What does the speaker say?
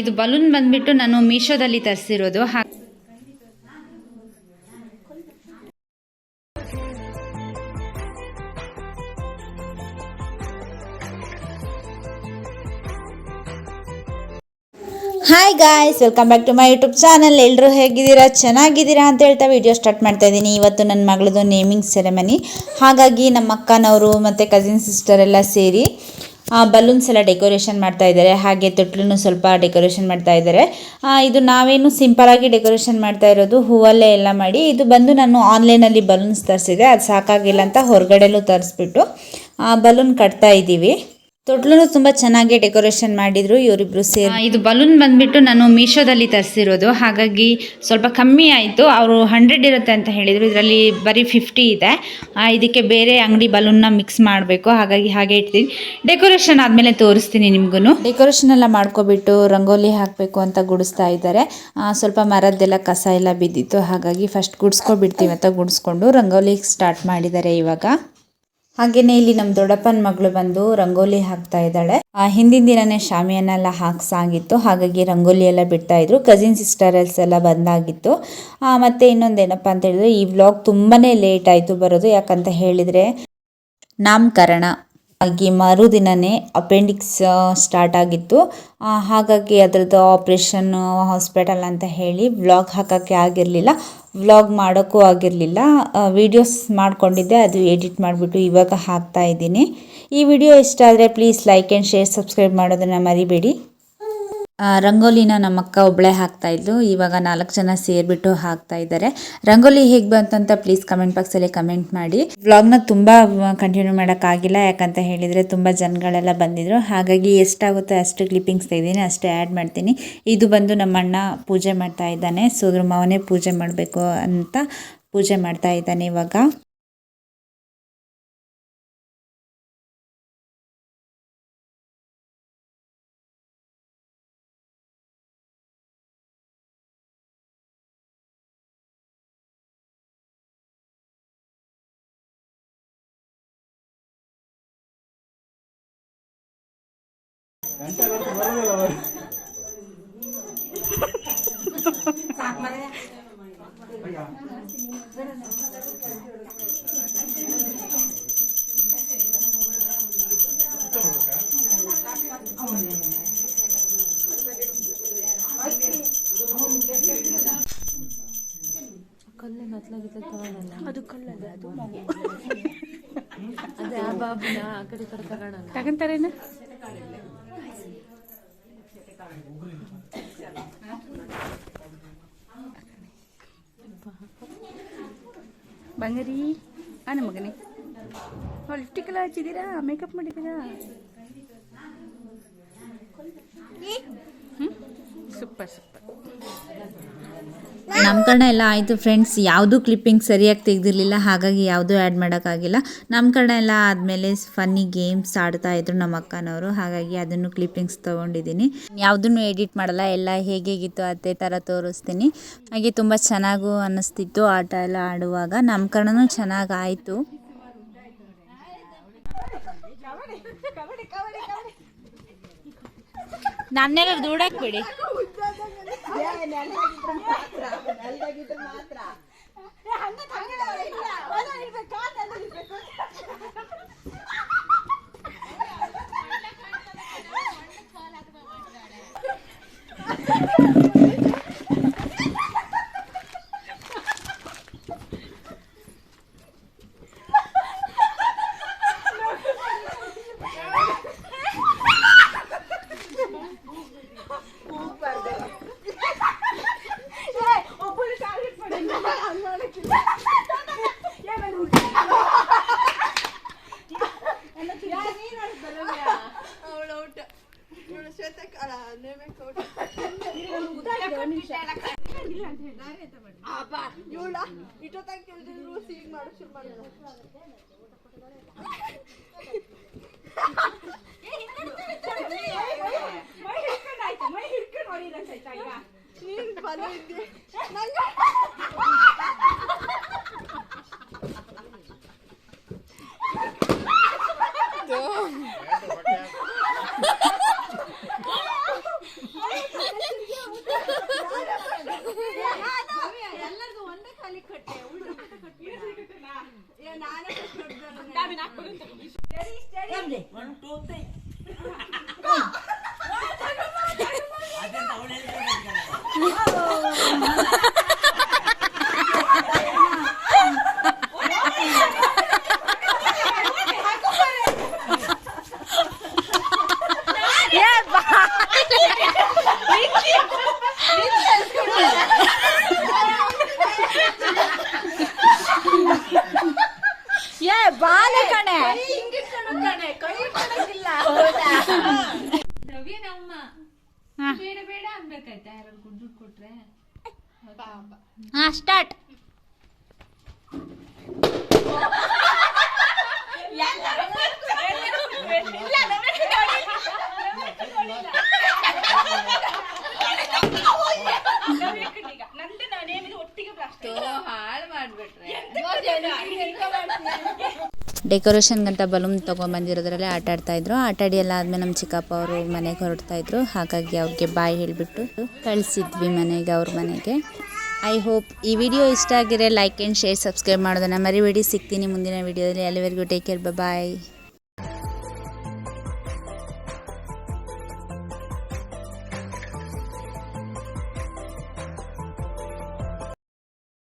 ಇದು ಬಲೂನ್ ಬಂದ್ಬಿಟ್ಟು ನಾನು ಮೀಶೋದಲ್ಲಿ ತರಿಸಿರೋದು. ಹಾ hi guys welcome back to my YouTube channel ಎಲ್ಲರೂ ಹೇಗಿದ್ದೀರಾ? ಚೆನ್ನಾಗಿದ್ದೀರಾ ಅಂತ ಹೇಳ್ತಾ ವಿಡಿಯೋ ಸ್ಟಾರ್ಟ್ ಮಾಡ್ತಾ ಇದ್ದೀನಿ. ಇವತ್ತು ನನ್ನ ಮಗಳದು ನೇಮಿಂಗ್ ಸೆರೆಮನಿ ಹಾಗಾಗಿ ನಮ್ಮ ಅಕ್ಕನವರು ಮತ್ತು ಕಸಿನ್ ಸಿಸ್ಟರ್ ಎಲ್ಲ ಸೇರಿ ಬಲೂನ್ಸ್ ಎಲ್ಲ ಡೆಕೋರೇಷನ್ ಮಾಡ್ತಾ ಇದ್ದಾರೆ. ಹಾಗೆ ತೊಟ್ಲನ್ನು ಸ್ವಲ್ಪ ಡೆಕೋರೇಷನ್ ಮಾಡ್ತಾ ಇದ್ದಾರೆ. ಆ, ಇದು ನಾವೇನು ಸಿಂಪಲ್ ಆಗಿ ಡೆಕೋರೇಷನ್ ಮಾಡ್ತಾ ಇರೋದು ಹೂವಲ್ಲೇ ಎಲ್ಲ ಮಾಡಿ ಇದು ಬಂದು ನಾನು ಆನ್ಲೈನಲ್ಲಿ ಬಲೂನ್ಸ್ ತರಿಸಿದೆ. ಅದು ಸಾಕಾಗಿಲ್ಲ ಅಂತ ಹೊರಗಡೆಲೂ ತರಿಸ್ಬಿಟ್ಟು ಬಲೂನ್ ಕಟ್ತಾ ಇದ್ದೀವಿ. ತೊಟ್ಲನ್ನು ತುಂಬಾ ಚೆನ್ನಾಗಿ ಡೆಕೋರೇಷನ್ ಮಾಡಿದ್ರು ಇವರಿಬ್ರು ಸೇರಿ. ಇದು ಬಲೂನ್ ಬಂದ್ಬಿಟ್ಟು ನಾನು ಮೀಶೋದಲ್ಲಿ ತರಿಸಿರೋದು. ಹಾಗಾಗಿ ಸ್ವಲ್ಪ ಕಮ್ಮಿ ಆಯಿತು. ಅವರು ಹಂಡ್ರೆಡ್ ಇರುತ್ತೆ ಅಂತ ಹೇಳಿದರು. ಇದರಲ್ಲಿ ಬರೀ ಫಿಫ್ಟಿ ಇದೆ. ಇದಕ್ಕೆ ಬೇರೆ ಅಂಗಡಿ ಬಲೂನ್ನ ಮಿಕ್ಸ್ ಮಾಡಬೇಕು. ಹಾಗಾಗಿ ಹಾಗೆ ಇಡ್ತೀನಿ ಡೆಕೋರೇಷನ್ ಆದಮೇಲೆ ತೋರಿಸ್ತೀನಿ ನಿಮ್ಗೂ ಡೆಕೋರೇಷನ್ ಎಲ್ಲ ಮಾಡ್ಕೊಬಿಟ್ಟು ರಂಗೋಲಿ ಹಾಕಬೇಕು ಅಂತ ಗುಡಿಸ್ತಾ ಇದ್ದಾರೆ. ಸ್ವಲ್ಪ ಮರದ್ದೆಲ್ಲ ಕಸ ಎಲ್ಲ ಬಿದ್ದಿತ್ತು. ಹಾಗಾಗಿ ಫಸ್ಟ್ ಗುಡಿಸ್ಕೊಬಿಡ್ತೀವಿ ಅಂತ ಗುಡಿಸ್ಕೊಂಡು ರಂಗೋಲಿ ಸ್ಟಾರ್ಟ್ ಮಾಡಿದ್ದಾರೆ ಇವಾಗ. ಹಾಗೇನೆ ಇಲ್ಲಿ ನಮ್ಮ ದೊಡ್ಡಪ್ಪನ ಮಗಳು ಬಂದು ರಂಗೋಲಿ ಹಾಕ್ತಾ ಇದ್ದಾಳೆ. ಆ, ಹಿಂದಿನ ದಿನನೇ ಶಾಮಿಯನ್ನೆಲ್ಲ ಹಾಕ್ಸಾಗಿತ್ತು ಹಾಗಾಗಿ ರಂಗೋಲಿ ಎಲ್ಲ ಬಿಡ್ತಾ ಇದ್ರು. ಕಸಿನ್ ಸಿಸ್ಟರ್ಸ್ ಎಲ್ಲ ಬಂದಾಗಿತ್ತು. ಮತ್ತೆ ಇನ್ನೊಂದೇನಪ್ಪ ಅಂತ ಹೇಳಿದ್ರೆ ಈ ವ್ಲಾಗ್ ತುಂಬಾನೇ ಲೇಟ್ ಆಯ್ತು ಬರೋದು. ಯಾಕಂತ ಹೇಳಿದ್ರೆ ನಾಮಕರಣ ಆಗಿ ಮರುದಿನನೇ ಅಪೆಂಡಿಕ್ಸ್ ಸ್ಟಾರ್ಟ್ ಆಗಿತ್ತು. ಹಾಗಾಗಿ ಅದರದ್ದು ಆಪ್ರೇಷನ್ ಹಾಸ್ಪಿಟಲ್ ಅಂತ ಹೇಳಿ ವ್ಲಾಗ್ ಹಾಕೋಕ್ಕೆ ಆಗಿರಲಿಲ್ಲ. ವ್ಲಾಗ್ ಮಾಡೋಕ್ಕೂ ಆಗಿರಲಿಲ್ಲ. ವೀಡಿಯೋಸ್ ಮಾಡಿಕೊಂಡಿದ್ದೆ, ಅದು ಎಡಿಟ್ ಮಾಡಿಬಿಟ್ಟು ಇವಾಗ ಹಾಕ್ತಾ ಇದ್ದೀನಿ. ಈ ವಿಡಿಯೋ ಇಷ್ಟ ಆದರೆ please like and share subscribe ಮಾಡೋದನ್ನು ಮರಿಬೇಡಿ. ರಂಗೋಲಿನ ನಮ್ಮ ಅಕ್ಕ ಒಬ್ಬಳೇ ಹಾಕ್ತಾ ಇದ್ಲು. ಇವಾಗ ನಾಲ್ಕು ಜನ ಸೇರಿಬಿಟ್ಟು ಹಾಕ್ತಾ ಇದ್ದಾರೆ. ರಂಗೋಲಿ ಹೇಗೆ ಬಂತಂತ ಪ್ಲೀಸ್ ಕಮೆಂಟ್ ಬಾಕ್ಸಲ್ಲಿ ಕಮೆಂಟ್ ಮಾಡಿ. ವ್ಲಾಗ್ನ ತುಂಬ ಕಂಟಿನ್ಯೂ ಮಾಡೋಕ್ಕಾಗಿಲ್ಲ ಯಾಕಂತ ಹೇಳಿದರೆ ತುಂಬ ಜನಗಳೆಲ್ಲ ಬಂದಿದ್ರು. ಹಾಗಾಗಿ ಎಷ್ಟಾಗುತ್ತೆ ಅಷ್ಟು ಕ್ಲಿಪ್ಪಿಂಗ್ಸ್ ತೆಗೆದೀನಿ, ಅಷ್ಟೇ ಆ್ಯಡ್ ಮಾಡ್ತೀನಿ. ಇದು ಬಂದು ನಮ್ಮ ಅಣ್ಣ ಪೂಜೆ ಮಾಡ್ತಾ ಇದ್ದಾನೆ. ಸೊ ಮಾವನೇ ಪೂಜೆ ಮಾಡಬೇಕು ಅಂತ ಪೂಜೆ ಮಾಡ್ತಾ ಇದ್ದಾನೆ ಇವಾಗ. ತಗೊಂತಾರೇನ ಬಂಗಾರಿ. ಆ ನಮ್ಮ ಮಗನೇ. ಲಿಪ್ಟಿಕ್ ಎಲ್ಲ ಹಚ್ಚಿದ್ದೀರಾ? ಮೇಕಪ್ ಮಾಡಿದ್ದೀರಾ? ಹ್ಞೂ ಸೂಪರ್ ಸೂಪರ್. ನಾಮಕರಣ ಎಲ್ಲ ಆಯಿತು ಫ್ರೆಂಡ್ಸ್ ಯಾವುದೂ ಕ್ಲಿಪ್ಪಿಂಗ್ ಸರಿಯಾಗಿ ತೆಗೆದಿರಲಿಲ್ಲ, ಹಾಗಾಗಿ ಯಾವುದೂ ಆ್ಯಡ್ ಮಾಡೋಕ್ಕಾಗಿಲ್ಲ. ನಾಮಕರಣ ಎಲ್ಲ ಆದಮೇಲೆ ಫನ್ನಿ ಗೇಮ್ಸ್ ಆಡ್ತಾ ಇದ್ರು ನಮ್ಮ ಅಕ್ಕನವರು, ಹಾಗಾಗಿ ಅದನ್ನು ಕ್ಲಿಪ್ಪಿಂಗ್ಸ್ ತೊಗೊಂಡಿದ್ದೀನಿ. ಯಾವುದನ್ನು ಎಡಿಟ್ ಮಾಡಲ್ಲ, ಎಲ್ಲ ಹೇಗೇಗಿತ್ತು ಅದೇ ಥರ ತೋರಿಸ್ತೀನಿ. ಹಾಗೆ ತುಂಬ ಚೆನ್ನಾಗೂ ಅನ್ನಿಸ್ತಿತ್ತು ಆಟ ಎಲ್ಲ ಆಡುವಾಗ. ನಾಮಕರಣನೂ ಚೆನ್ನಾಗಿ ಆಯಿತು. ನನ್ನೆಲ್ಲ ದೂಡಾಕ್ಬೇಡಿ ಮಾತ್ರ ಹಂಗ ತಂಗಿಲ್ಲ ಕಾಲ್ ತಂದಿರ್ಬೇಕು ಇವಳ ಇಟ್ಟೊತ್ತಾಗ ಕೇಳಿದ್ರು ಸೀಗ್ ಮಾಡೋ ಶುರು दाबी नाकपर्यंत study study one two three अजून ಹಾ ಸ್ಟಾರ್ಟ್ ಡೆಕೋರೇಷನ್ಗಂತ ಬಲೂನ್ ತೊಗೊಂಬಂದಿರೋದ್ರಲ್ಲಿ ಆಟ ಆಡ್ತಾ ಇದ್ರು. ಆಟ ಆಡಿ ಎಲ್ಲ ಆದ್ಮೇಲೆ ನಮ್ಮ ಚಿಕ್ಕಪ್ಪ ಅವರು ಮನೆಗೆ ಹೊರಡ್ತಾ ಇದ್ರು. ಹಾಗಾಗಿ ಅವ್ರಿಗೆ ಬಾಯ್ ಹೇಳಿಬಿಟ್ಟು ಕಳಿಸಿದ್ವಿ ಮನೆಗೆ, ಅವ್ರ ಮನೆಗೆ. ಐ ಹೋಪ್ ಈ ವಿಡಿಯೋ ಇಷ್ಟ ಆಗಿದ್ರೆ ಲೈಕ್ ಆ್ಯಂಡ್ ಶೇರ್ ಸಬ್ಸ್ಕ್ರೈಬ್ ಮಾಡೋದನ್ನ ಮರಿಬೇಡಿ. ಸಿಗ್ತೀನಿ ಮುಂದಿನ ವಿಡಿಯೋದಲ್ಲಿ ಅಲ್ಲಿವರೆಗೂ ಟೇಕ್ ಕೇರ್ ಬಾಯ್